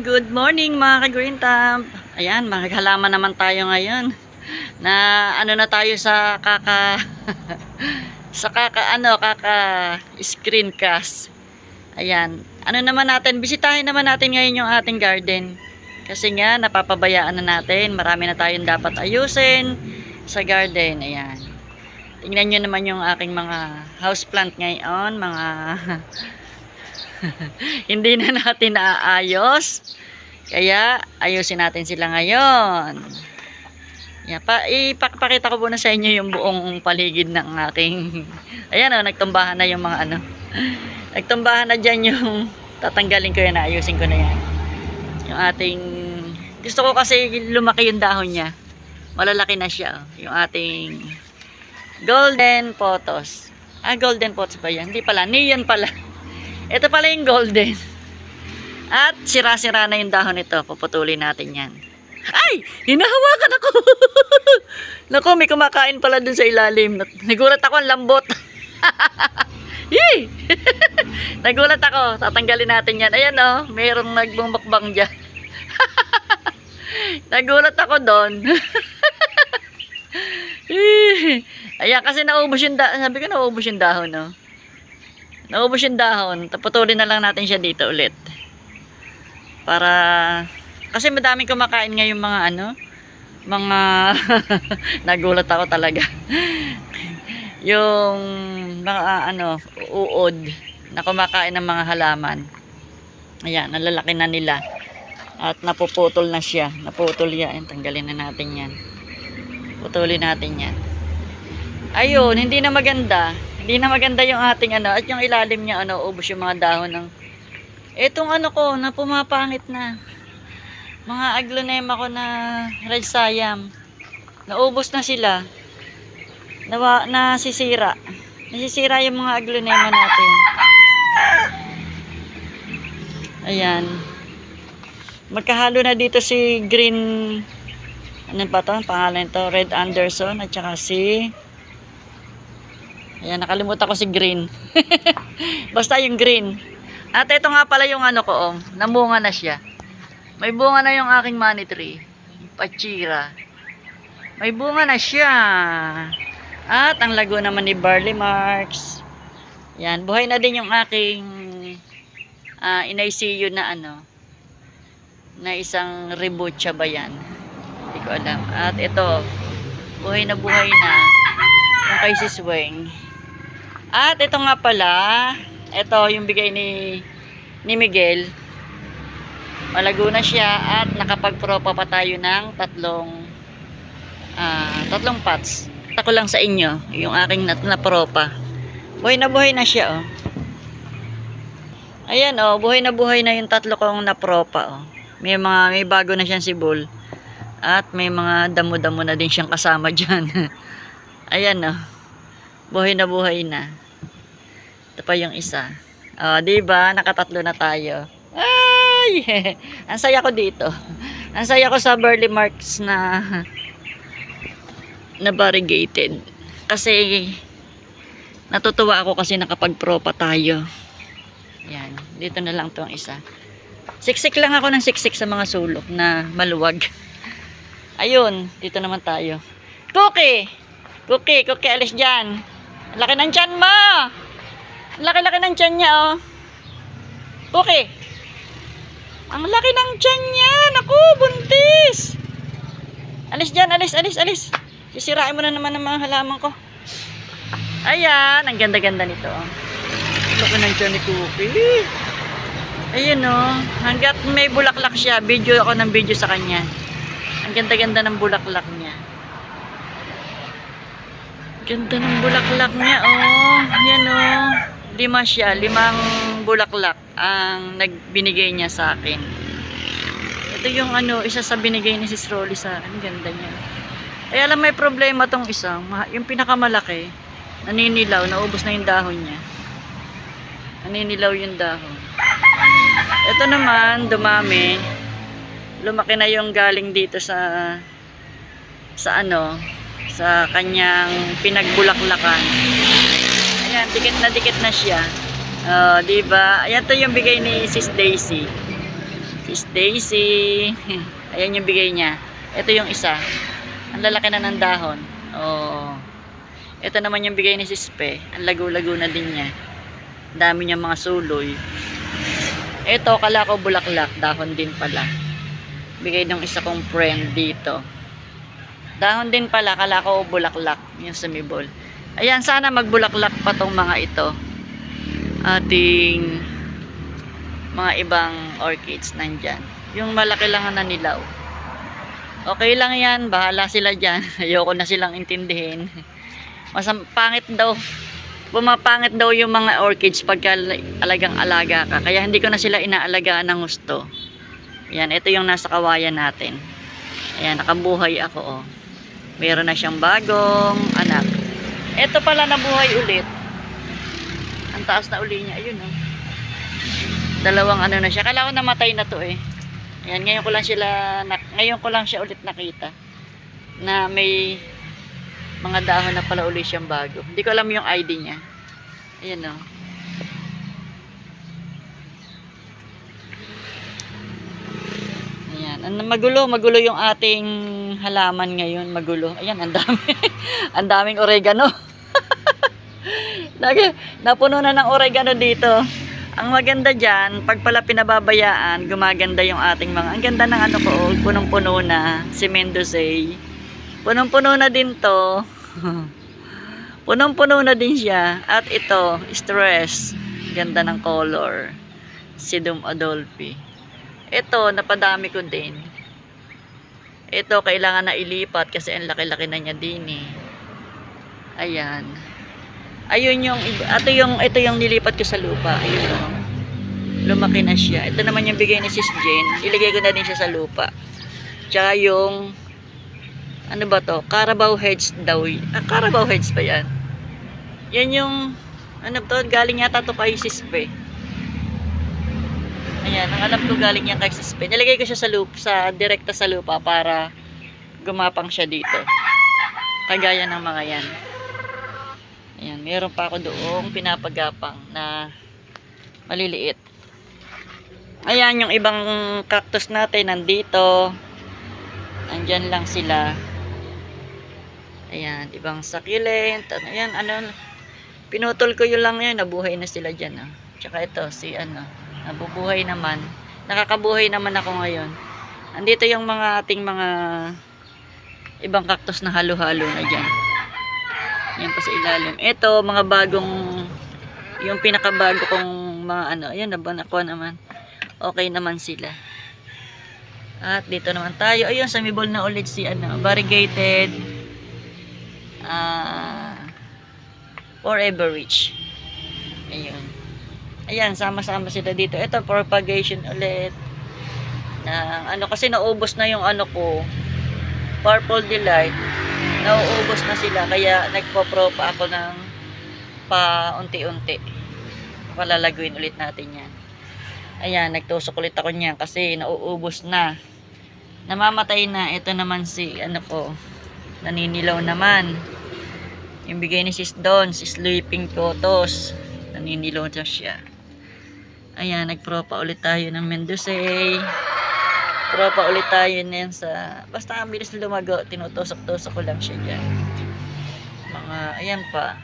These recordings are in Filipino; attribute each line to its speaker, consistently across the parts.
Speaker 1: good morning mga ka-green thumb. Ayan, maghalaman naman tayo ngayon. Na ano na tayo sa kaka sa kaka ano, kaka screencast. Ayan, ano naman natin, bisitahin naman natin ngayon yung ating garden. Kasi nga napapabayaan na natin, marami na tayong dapat ayusin sa garden. Ayan. Tingnan nyo naman yung aking mga houseplant ngayon, mga hindi na natin naaayos. Kaya, ayusin natin sila ngayon. Yan, pa, ipakita ko muna sa inyo yung buong paligid ng aking... Ayan o, nagtumbahan na yung mga ano. Nagtumbahan na dyan yung... Tatanggalin ko yan, ayusin ko na yan. Yung ating... Gusto ko kasi lumaki yung dahon niya. Malalaki na siya. Oh. Yung ating... Golden photos. Ah, golden photos ba yan? Hindi pala, neon pala. Ito pala yung golden. At sira-sira na yung dahon nito. Puputulin natin yan. Ay! Hinahawakan ako! Naku, may kumakain pala dun sa ilalim. Nagulat ako, ang lambot. Yay! Nagulat ako. Tatanggalin natin yan. Ayan o, oh, mayroong nagbumbakbang dyan. Nagulat ako doon. Ayan, kasi naubos yung dahon. Sabi ko, naubos yung dahon, no? Naubos yung dahon. Taputulin na lang natin siya dito ulit. Para, kasi madaming kumakain ngayon mga ano, mga, nagulat ako talaga. yung, mga ano, uod, na kumakain ng mga halaman. Ayan, nalalaki na nila. At napuputol na siya. Naputol yan. Tanggalin na natin yan. Putulin natin yan. Ayun, hindi na maganda. Hindi na maganda yung ating ano. At yung ilalim niya, ano, ubos yung mga dahon ng... Etong ano ko, na pumapangit na. Mga aglonema ko na red siam. Naubos na sila. Nawa, nasisira. Nasisira yung mga aglonema natin. Ayan. Magkahalo na dito si green ano pa to? Ang pangalan ito, Red Anderson at saka si Ayan, nakalimutan ko si green. Basta yung green. At ito nga pala yung ano ko, oh, namunga na siya. May bunga na yung aking money tree. Pachira. May bunga na siya. At ang lago naman ni Barley Marks. Yan, buhay na din yung aking uh, in-ICU na ano, na isang reboot siya ba yan? Hindi ko alam. At ito, buhay na buhay na yung kay Sis Weng. At ito nga pala, ito yung bigay ni ni Miguel. Malago siya at nakapagpropa pa tayo ng tatlong ah, tatlong pots. Tako lang sa inyo, yung aking nat na propa. Buhay na buhay na siya, oh. Ayan, oh, buhay na buhay na yung tatlo kong napropa, oh. May mga, may bago na siyang sibol. At may mga damo-damo na din siyang kasama dyan. Ayan, oh. Buhay na buhay na. Ito pa yung isa. Oh, di ba? Nakatatlo na tayo. Ay! Ang saya ko dito. Ang saya ko sa Burley Marks na na variegated. Kasi natutuwa ako kasi nakapag-propa tayo. Yan. Dito na lang tong isa. Siksik lang ako ng siksik sa mga sulok na maluwag. Ayun. Dito naman tayo. Cookie! Cookie! Cookie, alis dyan. Laki ng tiyan mo! Laki-laki ng tiyan niya, oh. Cookie! Ang laki ng tiyan niya! Naku, buntis! Alis dyan, alis, alis, alis. Sisirain mo na naman ang mga halaman ko. Ayan, ang ganda-ganda nito. oh. Laki ng tiyan ni Cookie. Ayun oh, hanggat may bulaklak siya, video ako ng video sa kanya. Ang ganda-ganda ng bulaklak niya. Ganda ng bulaklak niya, oh. Yan oh. Lima siya, limang bulaklak ang nagbinigay niya sa akin. Ito yung ano, isa sa binigay ni Sis Rolly sa akin. Ganda niya. Kaya alam may problema tong isa. Yung pinakamalaki, naninilaw, naubos na yung dahon niya. Naninilaw yung dahon. Ito naman, dumami. Lumaki na yung galing dito sa sa ano, sa kanyang pinagbulaklakan. Ayan, dikit na dikit na siya. Oh, di ba? Ayan to yung bigay ni Sis Daisy. Si Miss Daisy. Ayan yung bigay niya. Ito yung isa. Ang lalaki na ng dahon. Oh. Ito naman yung bigay ni Sispe. Ang lago-lago na din niya. Dami niya mga suloy. Ito, kala ko bulaklak. Dahon din pala. Bigay ng isa kong friend dito. Dahon din pala. Kala ko bulaklak. Yung sumibol. Ayan, sana magbulaklak pa tong mga ito. Ating mga ibang orchids nandyan. Yung malaki lang na nilaw. Okay lang yan. Bahala sila dyan. Ayoko na silang intindihin. Masam pangit daw. Pumapangit daw yung mga orchids pagka alagang alaga ka. Kaya hindi ko na sila inaalagaan ng gusto. Yan, ito yung nasa kawayan natin. Ayan, nakabuhay ako oh. Meron na siyang bagong anak. Ito pala nabuhay ulit. Ang taas na uli niya. Ayun oh. Dalawang ano na siya. Kala ko namatay na to eh. Ayan, ngayon ko lang sila na- ngayon ko lang siya ulit nakita na may mga dahon na pala uli siyang bago. Hindi ko alam yung ID niya. Ayan oh. Ayan. Magulo, magulo yung ating halaman ngayon. Magulo. Ayan, ang dami. ang daming oregano. Lagi, napuno na ng oregano dito. Ang maganda dyan, pag pala pinababayaan, gumaganda yung ating mga, ang ganda ng ano ko, oh, punong-puno na, si Mendocay. Punong-puno na din to. Punong-puno na din siya. At ito, stress. Ganda ng color. Sidum Adolphi. Ito, napadami ko din. Ito, kailangan na ilipat kasi ang laki-laki na niya din eh. Ayan. Ayun yung, ito yung, ito yung nilipat ko sa lupa. Ayun o. Lumaki na siya. Ito naman yung bigay ni Sis Jane. Ilagay ko na din siya sa lupa. Tsaka yung, ano ba to? Carabao heads daw. Ah, Carabao heads pa yan. Yan yung, ano to? Galing yata to kay Sis Pe. Ayan, ang alam ko galing yan kay Sis Pe. Nilagay ko siya sa lupa, sa direkta sa lupa para gumapang siya dito. Kagaya ng mga yan. Ayan, meron pa ako doong pinapagapang na maliliit. Ayan, yung ibang cactus natin nandito. Andyan lang sila. Ayan, ibang succulent. Ano yan, ano, pinutol ko yun lang yun, nabuhay na sila dyan. Ah. Tsaka ito, si ano, nabubuhay naman. Nakakabuhay naman ako ngayon. Andito yung mga ating mga ibang cactus na halo-halo na dyan. Yan pa sa ilalim. Ito, mga bagong, yung pinakabago kong mga ano, ayan, naba nakuha naman. Okay naman sila. At dito naman tayo. Ayun, sumibol na ulit si ano, variegated ah forever rich. Ayun. Ayan, sama-sama sila dito. Ito, propagation ulit. Na, ano, kasi naubos na yung ano ko, purple delight. Nauubos na sila kaya nagpo-pro pa ako ng pa unti-unti palalaguin ulit natin yan. Ayan nagtusok ulit ako niyan kasi nauubos na. Namamatay na. Ito naman si ano ko naninilaw naman. Yung bigay ni sis Don si sleeping photos. Naninilaw na siya ayan nagpro pa ulit tayo ng Mendocay Tropa ulit tayo niyan sa... Basta ang bilis na lumago. Tinutusok-tusok ko lang siya dyan. Mga... Ayan pa.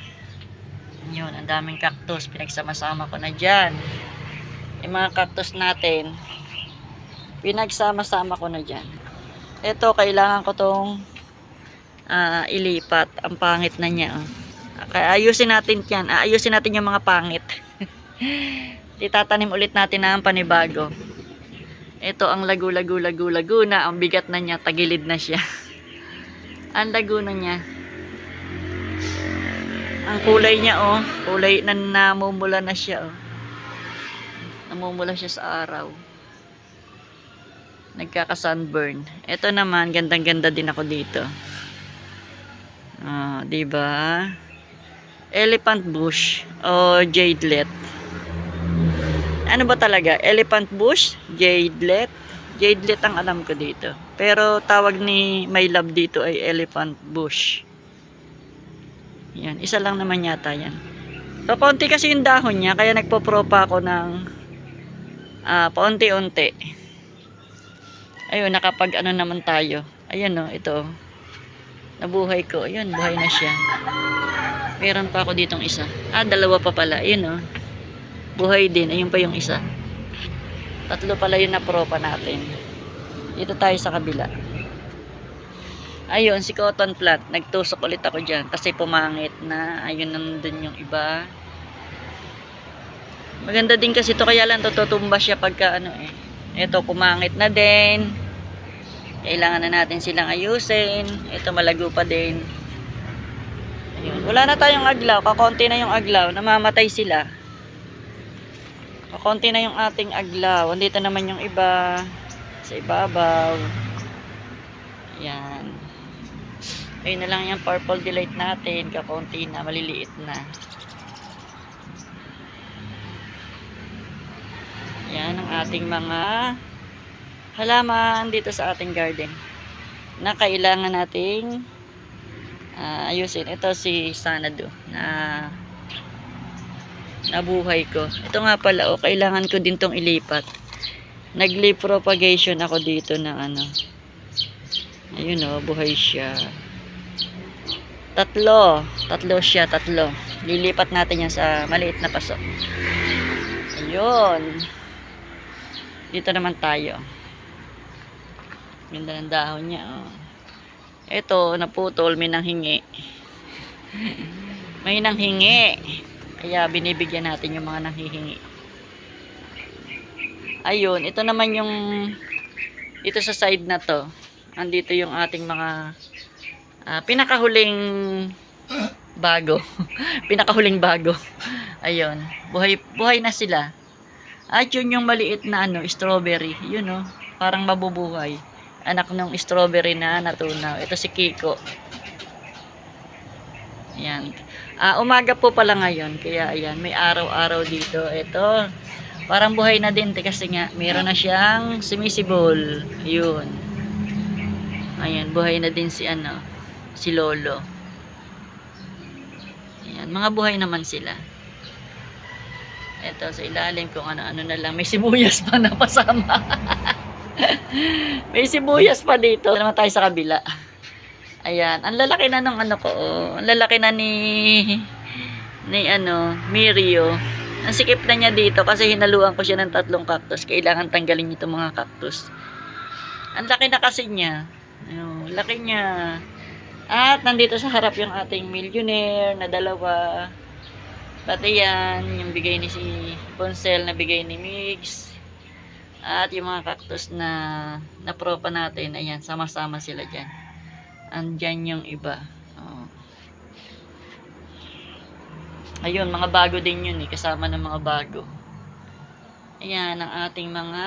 Speaker 1: Yun. Ang daming cactus. Pinagsama-sama ko na dyan. Yung mga cactus natin. Pinagsama-sama ko na dyan. Ito, kailangan ko tong ah, ilipat. Ang pangit na niya. Oh. Kaya ayusin natin yan. Ayusin natin yung mga pangit. Itatanim ulit natin na ang panibago. Ito ang lagu-lagu-lagu-lagu na. Ang bigat na niya. Tagilid na siya. ang lago na niya. Ang kulay niya oh. Kulay na namumula na siya oh. Namumula siya sa araw. Nagkaka-sunburn. Ito naman, gandang-ganda din ako dito. Ah, 'di ba? Elephant bush o jadelet. Ano ba talaga? Elephant bush? Jadelet? Jadelet ang alam ko dito. Pero tawag ni My Love dito ay elephant bush. Yan, isa lang naman yata yan. So, paunti kasi yung dahon niya, kaya nagpo-pro pa ako ng ah, paunti-unti. Ayun, nakapag ano naman tayo. Ayan o, ito. Nabuhay ko. Ayun, buhay na siya. Meron pa ako ditong isa. Ah, dalawa pa pala. Ayun o. Buhay din. Ayun pa yung isa. Tatlo pala yung napropa natin. Dito tayo sa kabila. Ayun, si cotton plant. Nagtusok ulit ako dyan kasi pumangit na. Ayun nandun yung iba. Maganda din kasi to kaya lang tututumba siya pagka ano eh. Ito pumangit na din. Kailangan na natin silang ayusin. Ito malago pa din. Ayun. Wala na tayong aglaw. Kakonti na yung aglaw. Namamatay sila. Kakonti na yung ating aglaw. Andito naman yung iba. Sa ibabaw. Yan. Ayun na lang yung purple delight natin. Kakonti na. Maliliit na. Yan ang ating mga halaman dito sa ating garden na kailangan nating ah, ayusin. Ito si Sanado na nabuhay ko. Ito nga pala, oh, kailangan ko din tong ilipat. Nag-leaf propagation ako dito ng ano. Ayun oh, buhay siya. Tatlo. Tatlo siya, tatlo. Lilipat natin yan sa maliit na paso. Ayun. Dito naman tayo. Ganda ng dahon niya. Oh. Ito, naputol, may nanghingi. may nanghingi. Kaya binibigyan natin yung mga nanghihingi. Ayun, ito naman yung dito sa side na to. Andito yung ating mga ah, pinakahuling bago. pinakahuling bago. Ayun, buhay buhay na sila. At yun yung maliit na ano, strawberry. Yun oh, parang mabubuhay. Anak ng strawberry na natunaw. Ito si Kiko. Ayan. Ah, umaga po pala ngayon. Kaya ayan, may araw-araw dito. Ito, parang buhay na din. Kasi nga, meron na siyang sumisibol. Yun. Ayan, buhay na din si ano, si Lolo. Ayan, mga buhay naman sila. Ito, sa ilalim kung ano-ano na lang. May sibuyas pa na pasama. May sibuyas pa dito. Ito naman tayo sa kabila. Ayan. Ang lalaki na nung ano ko. Oh. Ang lalaki na ni ni ano, Mirio. Ang sikip na niya dito kasi hinaluan ko siya ng tatlong cactus. Kailangan tanggalin itong mga cactus. Ang laki na kasi niya. Ayun, laki niya. At nandito sa harap yung ating millionaire na dalawa. Pati yan, yung bigay ni si Bonsel na bigay ni Mix. At yung mga cactus na napropa natin, ayan, sama-sama sila dyan. Andyan yung iba. Oh. Ayun, mga bago din yun eh, kasama ng mga bago. Ayan, ang ating mga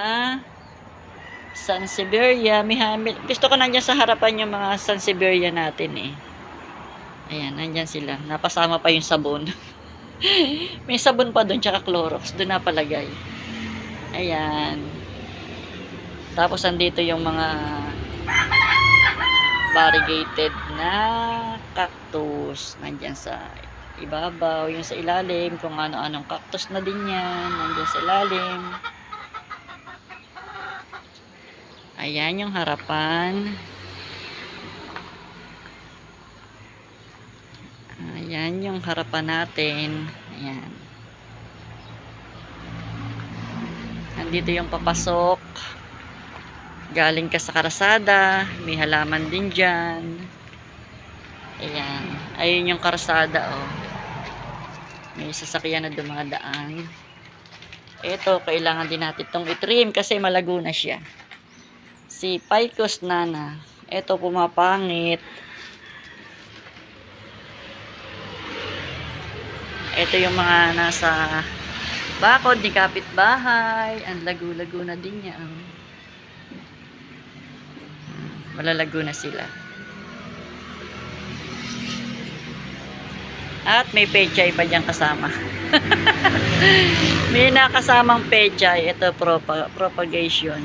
Speaker 1: Sansevieria. May hamil. Gusto ko nandyan sa harapan yung mga Sansevieria natin eh. Ayan, nandyan sila. Napasama pa yung sabon. May sabon pa doon, tsaka Clorox. Doon napalagay. Ayan. Tapos, andito yung mga variegated na cactus. Nandyan sa ibabaw. Yung sa ilalim, kung ano-anong cactus na din yan. Nandyan sa ilalim. Ayan yung harapan. Ayan yung harapan natin. Ayan. Nandito yung papasok. Galing ka sa karasada. May halaman din dyan. Ayan. Ayun yung karasada, oh. May sasakyan na dumadaan. Ito, kailangan din natin itong itrim kasi malago na siya. Si Picos Nana. Ito, pumapangit. Ito yung mga nasa bakod ni kapitbahay. Ang lago-lago na din niya. ang- Hmm, Malalago na sila. At may pechay pa dyan kasama. may nakasamang pechay. Ito, propa, propagation.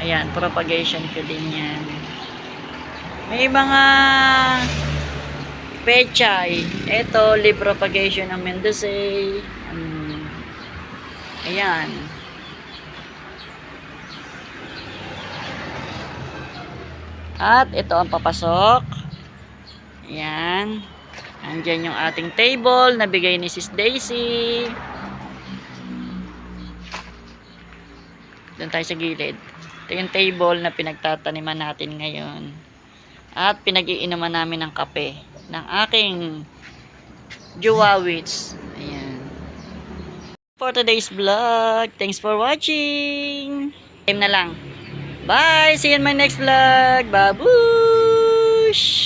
Speaker 1: Ayan, propagation ko din yan. May mga pechay. Ito, leaf propagation ng Mendocay. Um, ayan. At ito ang papasok. Yan. Andyan yung ating table na bigay ni Sis Daisy. Doon tayo sa gilid. Ito yung table na pinagtataniman natin ngayon. At pinag-iinuman namin ng kape ng aking Juwawits. Ayan. For today's vlog, thanks for watching. Time na lang. Bye! See you in my next vlog! Babush!